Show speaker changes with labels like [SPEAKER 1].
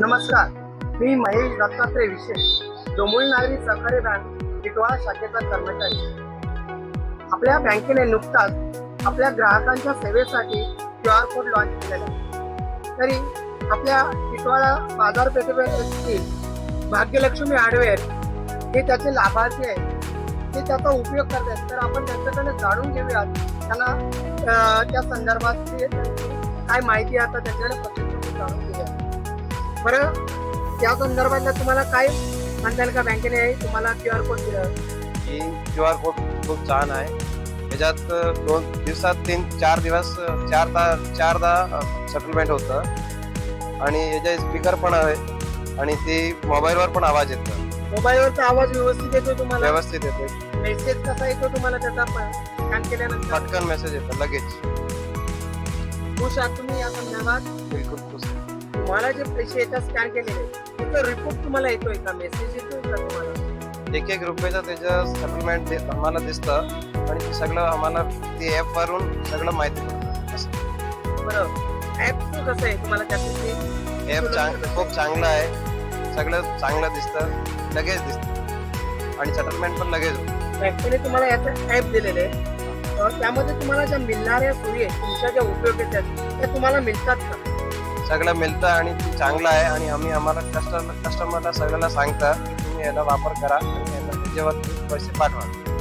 [SPEAKER 1] नमस्कार मी महेश दत्तात्रय विशेष डोंबिवली नागरी सहकारी बँक टिटवाळा शाखेचा कर्मचारी. आपल्या बँकेने नुकताच आपल्या ग्राहकांच्या सेवेसाठी क्यू आर कोड लॉन्च केलेला तरी आपल्या टिटवाळा बाजारपेठेतील भाग्यलक्ष्मी हार्डवेअर हे त्याचे लाभार्थी आहेत. ते त्याचा उपयोग करतात तर आपण त्यांच्याकडे जाणून घेऊयात. त्यांना त्या संदर्भात काय माहिती आहे आता त्याच्याकडे प्रत्यक्ष जाणून घेऊया बरं त्या संदर्भातलं तुम्हाला काय म्हणता येईल का बँकेने? तुम्हाला क्यू आर कोड दिलं?
[SPEAKER 2] ही क्यू आर कोड खूप छान आहे. त्याच्यात दोन दिवसात तीन चार दिवस अ, चारदा चारदा सेटलमेंट होतं. आणि याच्या स्पीकर पण आहे आणि ते मोबाईलवर पण आवाज येतो.
[SPEAKER 1] मोबाईलवरचा आवाज व्यवस्थित येतो तुम्हाला?
[SPEAKER 2] व्यवस्थित येतो
[SPEAKER 1] मेसेज कसा येतो तुम्हाला त्याचा स्कॅन केल्यानंतर?
[SPEAKER 2] पटकन मेसेज येतो लगेच.
[SPEAKER 1] खुश आहात तुम्ही? या संदर्भात
[SPEAKER 2] बिलकुल खुश
[SPEAKER 1] तुम्हाला जे पैसे येतात स्कॅन केलेले त्याचा रिपोर्ट तुम्हाला येतोय का? मेसेज येतोय का तुम्हाला?
[SPEAKER 2] एक एक रुपयाचं त्याचं सेटलमेंट आम्हाला दिसतं. आणि ते सगळं आम्हाला ते ॲप वरून सगळं माहिती पडतं.
[SPEAKER 1] बरं. ऍप कसं आहे तुम्हाला
[SPEAKER 2] ॲप चांग खूप चांगलं आहे. सगळं चांगलं दिसतं. लगेच दिसतं. आणि सेटलमेंट पण लगेच
[SPEAKER 1] बँकेने तुम्हाला याचं ऍप दिलेलं आहे. त्यामध्ये तुम्हाला ज्या मिळणाऱ्या सोयी आहेत तुमच्या ज्या उपयोगित आहेत त्या तुम्हाला मिळतात का?
[SPEAKER 2] सगळं मिळतं आणि ते चांगलं आहे आणि आम्ही आम्हाला कस्टमर कस्टमरला सगळ्याला सांगता की तुम्ही याला वापर करा आणि याला त्याच्यावर पैसे पाठवा.